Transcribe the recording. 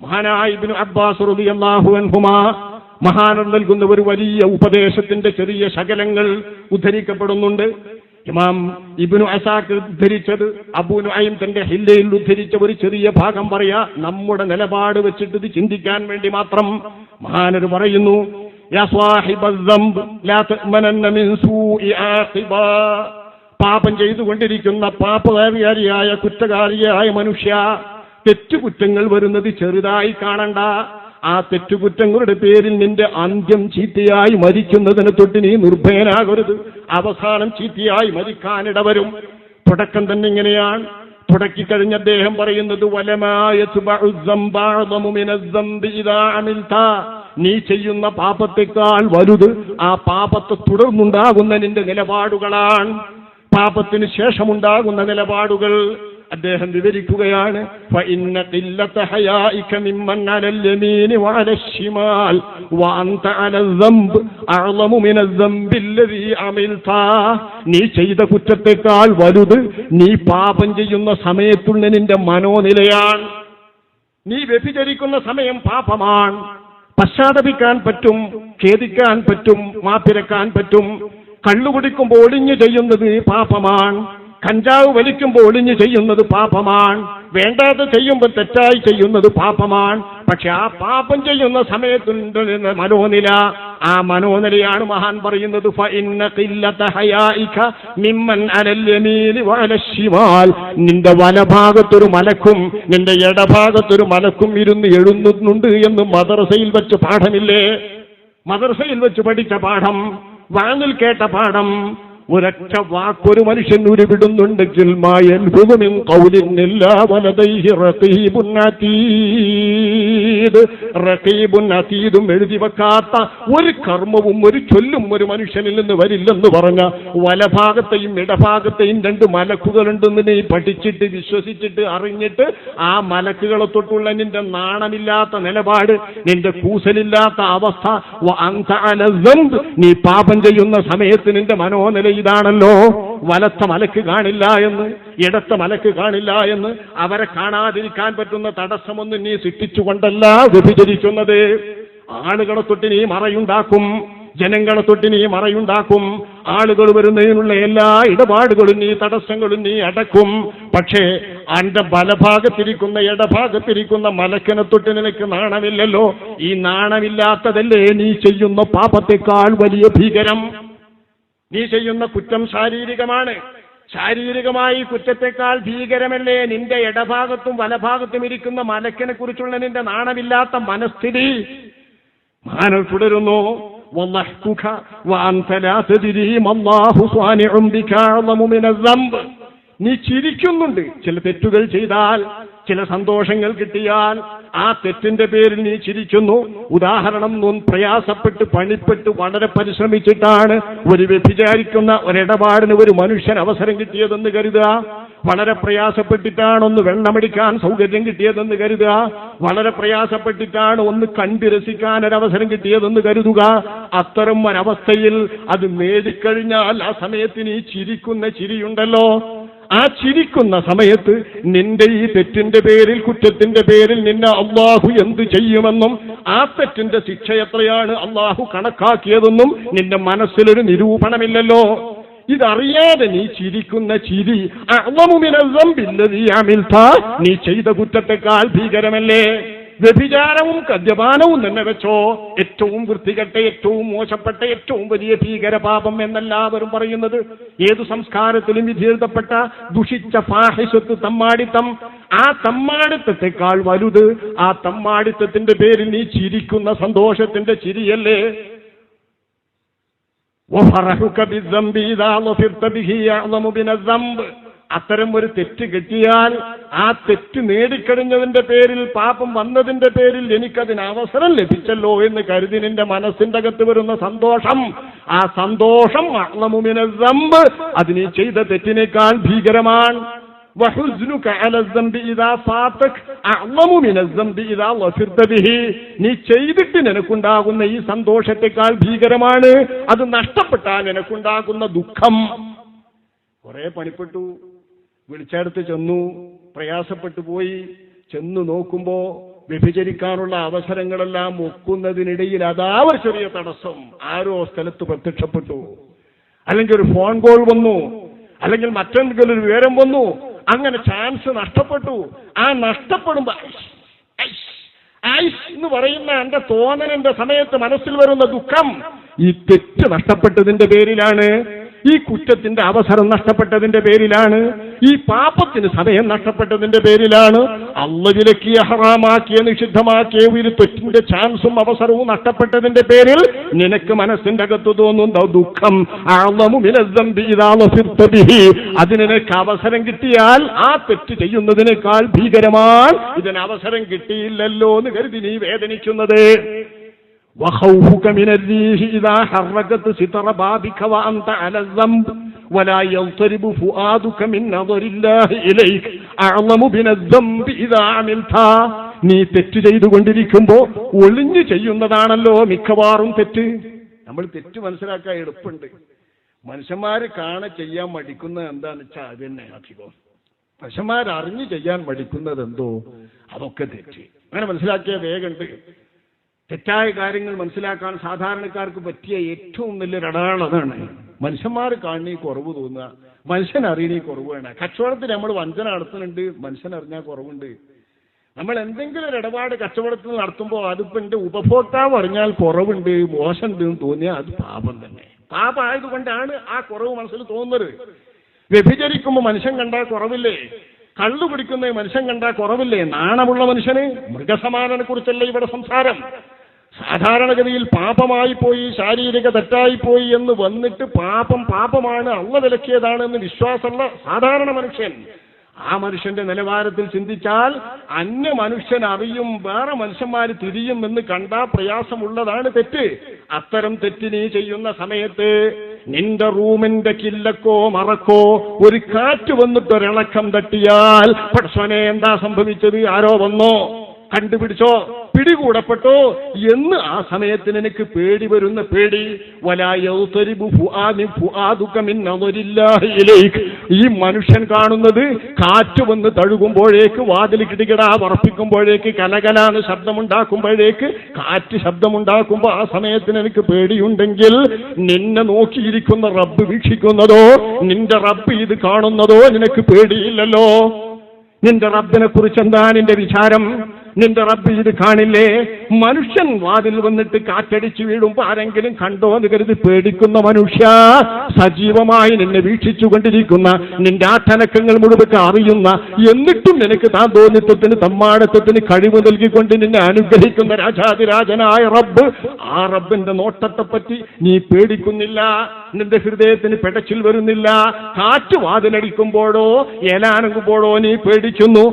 മഹാനായ Ibn Abbas റളിയല്ലാഹു അൻഹുമാ നൽകുന്ന ഒരു വലിയ ഉപദേശത്തിന്റെ ചെറിയ ശകലങ്ങൾ ഉദ്ധരിക്കപ്പെടുന്നുണ്ട്. ഇമാം ഇബിനു അസാഖ് ഉദ്ധരിച്ചത് അബൂ നുഐം തന്റെ ഹില്ലയിൽ ഉദ്ധരിച്ച ഒരു ചെറിയ ഭാഗം പറയാ നമ്മുടെ നിലപാട് വെച്ചിട്ട് ഇത് ചിന്തിക്കാൻ വേണ്ടി മാത്രം മഹാനർ പറയുന്നു പാപം ചെയ്തുകൊണ്ടിരിക്കുന്ന പാപകാരിയായ കുറ്റകാരിയായ മനുഷ്യ തെറ്റുകുറ്റങ്ങൾ വരുന്നത് ചെറുതായി കാണണ്ട. ആ തെറ്റുകുറ്റങ്ങളുടെ പേരിൽ നിന്റെ അന്ത്യം ചീത്തയായി മരിക്കുന്നതിന് തൊട്ട് നീ നിർഭയനാകരുത്. അവസാനം ചീത്തയായി മരിക്കാനിടവരും തുടക്കം തന്നെ ഇങ്ങനെയാണ്. തുടക്കിക്കഴിഞ്ഞ അദ്ദേഹം പറയുന്നത് നീ ചെയ്യുന്ന പാപത്തെക്കാൾ വലുത് ആ പാപത്തെ തുടർന്നുണ്ടാകുന്ന നിന്റെ നിലപാടുകളാണ്. പാപത്തിന് ശേഷമുണ്ടാകുന്ന നിലപാടുകൾ. അദ്ദേഹം വിവരിക്കുകയാണ് നീ ചെയ്ത കുറ്റത്തെക്കാൾ വലുത് നീ പാപം ചെയ്യുന്ന സമയത്തുള്ള നിന്റെ മനോനിലയാണ്. നീ വ്യഭിചരിക്കുന്ന സമയം പാപമാണ്. പശ്ചാത്തപിക്കാൻ പറ്റും ഖേദിക്കാൻ പറ്റും മാപ്പിരക്കാൻ പറ്റും. കള്ളുകുടിക്കുമ്പോൾ ഒളിഞ്ഞു ചെയ്യുന്നത് പാപമാണ്. കഞ്ചാവ് വലിക്കുമ്പോൾ ഒളിഞ്ഞു ചെയ്യുന്നത് പാപമാണ്. വേണ്ടാതെ ചെയ്യുമ്പോൾ തെറ്റായി ചെയ്യുന്നത് പാപമാണ്. പക്ഷെ ആ പാപം ചെയ്യുന്ന സമയത്തുണ്ട് മനോനില. ആ മനോനിലയാണ് മഹാൻ പറയുന്നത് നിന്റെ വലഭാഗത്തൊരു മലക്കും നിന്റെ ഇടഭാഗത്തൊരു മലക്കും ഇരുന്ന് എഴുന്നുന്നുണ്ട് എന്ന് മദ്രസയിൽ വെച്ച് പാഠമില്ലേ? മദ്രസയിൽ വെച്ച് പഠിച്ച പാഠം വാനിൽ കേട്ട പാഠം ഒരൊറ്റ വാക്കൊരു മനുഷ്യൻ ഉരുവിടുന്നുണ്ടെങ്കിൽ മായൻ ഭൂമിൻ കൗലിന്നില്ല വലതൈഹി റഖീബുൻ അതീദ് എഴുതി വെക്കാത്ത ഒരു കർമ്മവും ഒരു ചൊല്ലും ഒരു മനുഷ്യനിൽ നിന്ന് വരില്ലെന്ന് പറഞ്ഞ വലഭാഗത്തെയും ഇടഭാഗത്തെയും രണ്ട് മലക്കുകളുണ്ടെന്ന് നീ പഠിച്ചിട്ട് വിശ്വസിച്ചിട്ട് അറിഞ്ഞിട്ട് ആ മലക്കുകളെ തൊട്ടുള്ള നിന്റെ നാണമില്ലാത്ത നിലപാട് നിന്റെ കൂസലില്ലാത്ത അവസ്ഥ നീ പാപം ചെയ്യുന്ന സമയത്ത് നിന്റെ മനോനില ഇതാണല്ലോ. വലത്ത മലക്ക് കാണില്ല എന്ന് ഇടത്ത മലക്ക് കാണില്ല എന്ന് അവരെ കാണാതിരിക്കാൻ പറ്റുന്ന തടസ്സമൊന്നും നീ സൃഷ്ടിച്ചുകൊണ്ടല്ല വ്യഭിചരിക്കുന്നത്. ആളുകളെ തൊട്ട് നീ മറയുണ്ടാക്കും ജനങ്ങളെ തൊട്ട് നീ മറയുണ്ടാക്കും. ആളുകൾ വരുന്നതിനുള്ള എല്ലാ ഇടപാടുകളും നീ തടസ്സങ്ങളും നീ അടക്കും. പക്ഷേ അന്റെ ബലഭാഗത്തിരിക്കുന്ന ഇടഭാഗത്തിരിക്കുന്ന മലക്കനെ തൊട്ട് നിനക്ക് നാണമില്ലല്ലോ. ഈ നാണമില്ലാത്തതല്ലേ നീ ചെയ്യുന്ന പാപത്തെക്കാൾ വലിയ ഭീകരം? നീ ചെയ്യുന്ന കുറ്റം ശാരീരികമാണ്. ശാരീരികമായി കുറ്റത്തെക്കാൾ ഭീകരമല്ലേ നിന്റെ ഇടഭാഗത്തും വലഭാഗത്തും ഇരിക്കുന്ന മലക്കിനെ കുറിച്ചുള്ള നിന്റെ നാണമില്ലാത്ത മനസ്ഥിതി? മാനൽ തുടരുന്നു വന്നഹ്തുഖ വാൻ ഫലാ തദിരി മല്ലാഹു ബിക നീ ചിരിക്കുന്നുണ്ട്. ചില തെറ്റുകൾ ചെയ്താൽ ചില സന്തോഷങ്ങൾ കിട്ടിയാൽ ആ തെറ്റിന്റെ പേരിൽ നീ ചിരിക്കുന്നു. ഉദാഹരണം നോൻ പ്രയാസപ്പെട്ട് പണിപ്പെട്ട് വളരെ പരിശ്രമിച്ചിട്ടാണ് ഒരു വ്യഭിചാരിക്കുന്ന ഒരിടപാടിന് ഒരു മനുഷ്യൻ അവസരം കിട്ടിയതെന്ന് കരുതുക. വളരെ പ്രയാസപ്പെട്ടിട്ടാണ് ഒന്ന് വെള്ളമടിക്കാൻ സൗകര്യം കിട്ടിയതെന്ന് കരുതുക. വളരെ പ്രയാസപ്പെട്ടിട്ടാണ് ഒന്ന് കണ്ടു രസിക്കാൻ ഒരവസരം കിട്ടിയതെന്ന് കരുതുക. അത്തരം ഒരവസ്ഥയിൽ അത് നേടിക്കഴിഞ്ഞാൽ ആ സമയത്ത് നീ ചിരിക്കുന്ന ചിരിയുണ്ടല്ലോ. ആ ചിരിക്കുന്ന സമയത്ത് നിന്റെ ഈ തെറ്റിന്റെ പേരിൽ കുറ്റത്തിന്റെ പേരിൽ നിന്നെ അള്ളാഹു എന്ത് ചെയ്യുമെന്നും ആ തെറ്റിന്റെ ശിക്ഷ എത്രയാണ് അള്ളാഹു കണക്കാക്കിയതെന്നും നിന്റെ മനസ്സിലൊരു നിരൂപണമില്ലല്ലോ ഇതറിയാതെ നീ ചിരിക്കുന്ന ചിരി. നീ ചെയ്ത കുറ്റത്തെക്കാൾ ഭീകരമല്ലേ വ്യഭിചാരവും കദ്യപാനവും തന്നെ വെച്ചോ ഏറ്റവും വൃത്തികെട്ട ഏറ്റവും മോശപ്പെട്ട ഏറ്റവും വലിയ ഭീകരപാപം എന്നെല്ലാവരും പറയുന്നത് ഏതു സംസ്കാരത്തിലും വിധിയെഴുതപ്പെട്ട ദുഷിച്ച ഫാഹിഷത്ത് തമ്മാടിത്തം ആ തമ്മാടിത്തത്തെക്കാൾ വലുത് ആ തമ്മാടിത്തത്തിന്റെ പേരിൽ നീ ചിരിക്കുന്ന സന്തോഷത്തിന്റെ ചിരിയല്ലേ وفرحك بالذنب إذا ظفرت به أعظم من الذنب അത്തരം ഒരു തെറ്റ് കിട്ടിയാൽ ആ തെറ്റ് നേടിക്കഴിഞ്ഞതിന്റെ പേരിൽ പാപം വന്നതിന്റെ പേരിൽ എനിക്കതിന് അവസരം ലഭിച്ചല്ലോ എന്ന് കരുതി നിന്റെ മനസ്സിന്റെ അകത്ത് വരുന്ന സന്തോഷം. ആ സന്തോഷം അതിനെ ചെയ്ത തെറ്റിനേക്കാൾ ഭീകരമാണ്. നീ ചെയ്തിട്ട് നിനക്കുണ്ടാകുന്ന ഈ സന്തോഷത്തെക്കാൾ ഭീകരമാണ്. അത് നഷ്ടപ്പെട്ടാൽ നിനക്കുണ്ടാകുന്ന ദുഃഖം. കുറെ പണിപ്പെട്ടു. വിളിച്ചടുത്ത് ചെന്നു പ്രയാസപ്പെട്ടു പോയി. ചെന്നു നോക്കുമ്പോ വ്യഭിചരിക്കാനുള്ള അവസരങ്ങളെല്ലാം ഒക്കുന്നതിനിടയിൽ അതാ ഒരു ചെറിയ തടസ്സം. ആരോ സ്ഥലത്ത് പ്രത്യക്ഷപ്പെട്ടു. അല്ലെങ്കിൽ ഒരു ഫോൺ കോൾ വന്നു. അല്ലെങ്കിൽ മറ്റെന്തെങ്കിലും ഒരു വിവരം വന്നു. അങ്ങനെ ചാൻസ് നഷ്ടപ്പെട്ടു. ആ നഷ്ടപ്പെടുമ്പോ ഐസ് എന്ന് പറയുന്ന എന്റെ തോന്നലിന്റെ സമയത്ത് മനസ്സിൽ വരുന്ന ദുഃഖം ഈ തെറ്റ് നഷ്ടപ്പെട്ടതിന്റെ പേരിലാണ് ഈ കുറ്റത്തിന്റെ അവസരം നഷ്ടപ്പെട്ടതിന്റെ പേരിലാണ് ഈ പാപത്തിന് സമയം നഷ്ടപ്പെട്ടതിന്റെ പേരിലാണ് അള്ള വിലക്കിയ ഹറാമാക്കിയ നിഷിദ്ധമാക്കിയ ഒരു തെറ്റിന്റെ ചാൻസും അവസരവും നഷ്ടപ്പെട്ടതിന്റെ പേരിൽ നിനക്ക് മനസ്സിന്റെ അകത്ത് തോന്നുന്ന ദുഃഖം അളമു മിനസ്സംബി ഇദാ വസിർത ബിഹി. അത് നിനക്ക് അവസരം കിട്ടിയാൽ ആ തെറ്റ് ചെയ്യുന്നതിനേക്കാൾ ഭീകരമാണ് ഇതിന് അവസരം കിട്ടിയില്ലല്ലോ എന്ന് കരുതി നീ വേദനിക്കുന്നത് وخوفك من الريح إذا حركت ستر بابك وأنت على الذنب ولا يضطرب فؤادك من نظر الله إليك أعظم من الذنب إذا عملت നീ തെറ്റ് ചെയ്തുകൊണ്ടിരിക്കുമ്പോ ഒളിഞ്ഞു ചെയ്യുന്നതാണല്ലോ മിക്കവാറും തെറ്റ് നമ്മൾ തെറ്റ് മനസ്സിലാക്കാൻ എളുപ്പമുണ്ട് മനുഷ്യന്മാര് കാണെ ചെയ്യാൻ മടിക്കുന്നത് എന്താന്ന് വെച്ചാൽ അത് തന്നെ അധികം മനുഷ്യന്മാർ അറിഞ്ഞു ചെയ്യാൻ മടിക്കുന്നത് എന്തോ അതൊക്കെ തെറ്റ് അങ്ങനെ മനസ്സിലാക്കിയ വേഗമുണ്ട് തെറ്റായ കാര്യങ്ങൾ മനസ്സിലാക്കാൻ സാധാരണക്കാർക്ക് പറ്റിയ ഏറ്റവും വലിയൊരു അടയാളം അതാണ്. മനുഷ്യന്മാർ കാണി കുറവ് തോന്നുക. മനുഷ്യൻ അറിയണീ കുറവ് വേണം. കച്ചവടത്തിൽ നമ്മൾ വഞ്ചന നടത്തുന്നുണ്ട്. മനുഷ്യൻ അറിഞ്ഞാൽ കുറവുണ്ട്. നമ്മൾ എന്തെങ്കിലും ഒരു ഇടപാട് കച്ചവടത്തിൽ നടത്തുമ്പോൾ അതിപ്പോ എന്റെ ഉപഭോക്താവ് അറിഞ്ഞാൽ കുറവുണ്ട് മോശമുണ്ട് എന്ന് തോന്നിയാൽ അത് പാപം തന്നെ. പാപമായതുകൊണ്ടാണ് ആ കുറവ് മനസ്സിൽ തോന്നുന്നത്. വ്യഭിചരിക്കുമ്പോൾ മനുഷ്യൻ കണ്ടാൽ കുറവില്ലേ? കള്ളു കുടിക്കുന്ന മനുഷ്യൻ കണ്ടാൽ കുറവില്ലേ? നാണമുള്ള മനുഷ്യന് മൃഗസമാനനെ കുറിച്ചല്ല ഇവിടെ സംസാരം. സാധാരണഗതിയിൽ പാപമായി പോയി ശാരീരിക തെറ്റായിപ്പോയി എന്ന് വന്നിട്ട് പാപം പാപമാണ് അള്ള വിലക്കിയതാണ് എന്ന് വിശ്വാസമുള്ള സാധാരണ മനുഷ്യൻ. ആ മനുഷ്യന്റെ നിലവാരത്തിൽ ചിന്തിച്ചാൽ അന്യ മനുഷ്യൻ അറിയും വേറെ മനുഷ്യന്മാർ തിരിയും എന്ന് കണ്ടാ പ്രയാസമുള്ളതാണ് തെറ്റ്. അത്തരം തെറ്റ് നീ ചെയ്യുന്ന സമയത്ത് നിന്റെ റൂമിന്റെ കില്ലക്കോ മറക്കോ ഒരു കാറ്റ് വന്നിട്ട് ഒരിളക്കം തട്ടിയാൽ പക്ഷനെ എന്താ സംഭവിച്ചത്? ആരോ വന്നോ? കണ്ടുപിടിച്ചോ? പിടികൂടപ്പെട്ടോ? എന്ന് ആ സമയത്തിന് എനിക്ക് പേടി വരുന്ന പേടി. ഈ മനുഷ്യൻ കാണുന്നത് കാറ്റ് വന്ന് തഴുകുമ്പോഴേക്ക് വാതിൽ കിടികിടാ ഉറപ്പിക്കുമ്പോഴേക്ക് കലകലാന്ന് ശബ്ദമുണ്ടാക്കുമ്പോഴേക്ക് കാറ്റ് ശബ്ദമുണ്ടാക്കുമ്പോൾ ആ സമയത്തിന് എനിക്ക് പേടിയുണ്ടെങ്കിൽ നിന്നെ നോക്കിയിരിക്കുന്ന റബ്ബ് വീക്ഷിക്കുന്നതോ നിന്റെ റബ്ബ് ഇത് കാണുന്നതോ നിനക്ക് പേടിയില്ലല്ലോ. നിന്റെ റബ്ബിനെ കുറിച്ച് എന്താ നിന്റെ വിചാരം? നിന്റെ റബ്ബ് ഇത് കാണില്ലേ? മനുഷ്യൻ വാതിൽ വന്നിട്ട് കാറ്റടിച്ചു വീഴുമ്പോ ആരെങ്കിലും കണ്ടോ എന്ന് കരുതി പേടിക്കുന്ന മനുഷ്യ സജീവമായി നിന്നെ വീക്ഷിച്ചു കൊണ്ടിരിക്കുന്ന നിന്റെ ആട്ടനക്കങ്ങൾ മുഴുവൻ അറിയുന്ന എന്നിട്ടും നിനക്ക് താൻ തോന്നിത്വത്തിന് തമ്മാടത്വത്തിന് കഴിവ് നൽകിക്കൊണ്ട് നിന്നെ അനുഗ്രഹിക്കുന്ന രാജാതിരാജനായ റബ്ബ് ആ റബ്ബിന്റെ നോട്ടത്തെ പറ്റി നീ പേടിക്കുന്നില്ല നിന്റെ ഹൃദയത്തിന് പെടച്ചിൽ വരുന്നില്ല കാറ്റ് വാതിലടിക്കുമ്പോഴോ ഏലാനുമ്പോഴോ നീ പേടിക്കുന്നു.